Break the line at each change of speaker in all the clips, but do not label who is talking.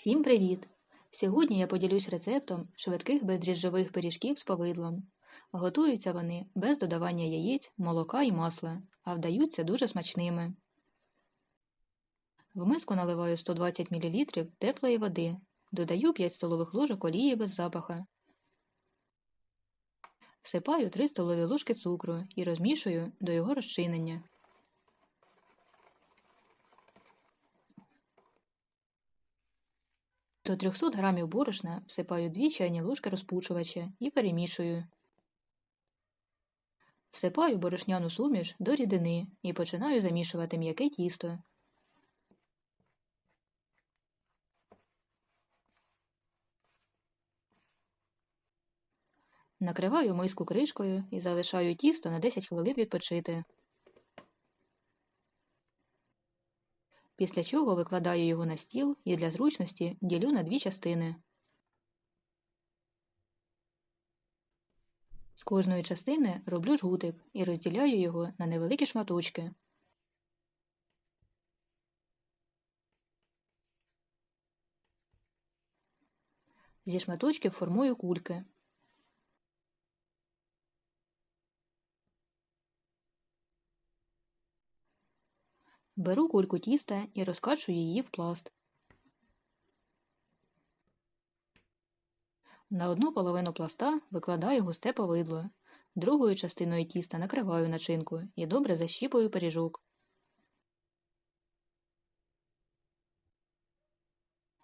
Всім привіт! Сьогодні я поділюсь рецептом швидких бездріжджових пиріжків з повидлом. Готуються вони без додавання яєць, молока і масла, а вдаються дуже смачними. В миску наливаю 120 мл теплої води, додаю 5 столових ложок олії без запаха. Всипаю 3 столові ложки цукру і розмішую до його розчинення. До 300 грамів борошна всипаю 2 чайні ложки розпучувача і перемішую. Всипаю борошняну суміш до рідини і починаю замішувати м'яке тісто. Накриваю миску кришкою і залишаю тісто на 10 хвилин відпочити. Після чого викладаю його на стіл і для зручності ділю на дві частини. З кожної частини роблю жгутик і розділяю його на невеликі шматочки. Зі шматочків формую кульки. Беру кульку тіста і розкачую її в пласт. На одну половину пласта викладаю густе повидло, другою частиною тіста накриваю начинку і добре защіпую пиріжок.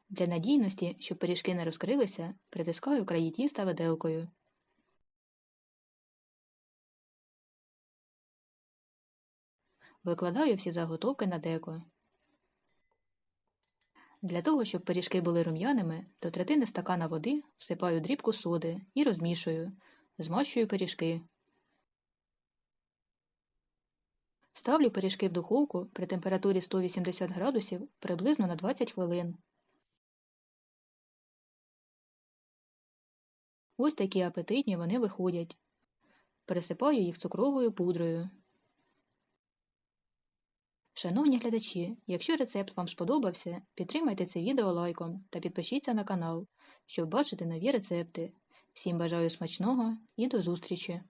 Для надійності, щоб пиріжки не розкрилися, притискаю краї тіста виделкою. Викладаю всі заготовки на деко. Для того, щоб пиріжки були рум'яними, до третини стакана води всипаю дрібку соди і розмішую, змащую пиріжки. Ставлю пиріжки в духовку при температурі 180 градусів приблизно на 20 хвилин. Ось такі апетитні вони виходять. Пересипаю їх цукровою пудрою. Шановні глядачі, якщо рецепт вам сподобався, підтримайте це відео лайком та підпишіться на канал, щоб бачити нові рецепти. Всім бажаю смачного і до зустрічі!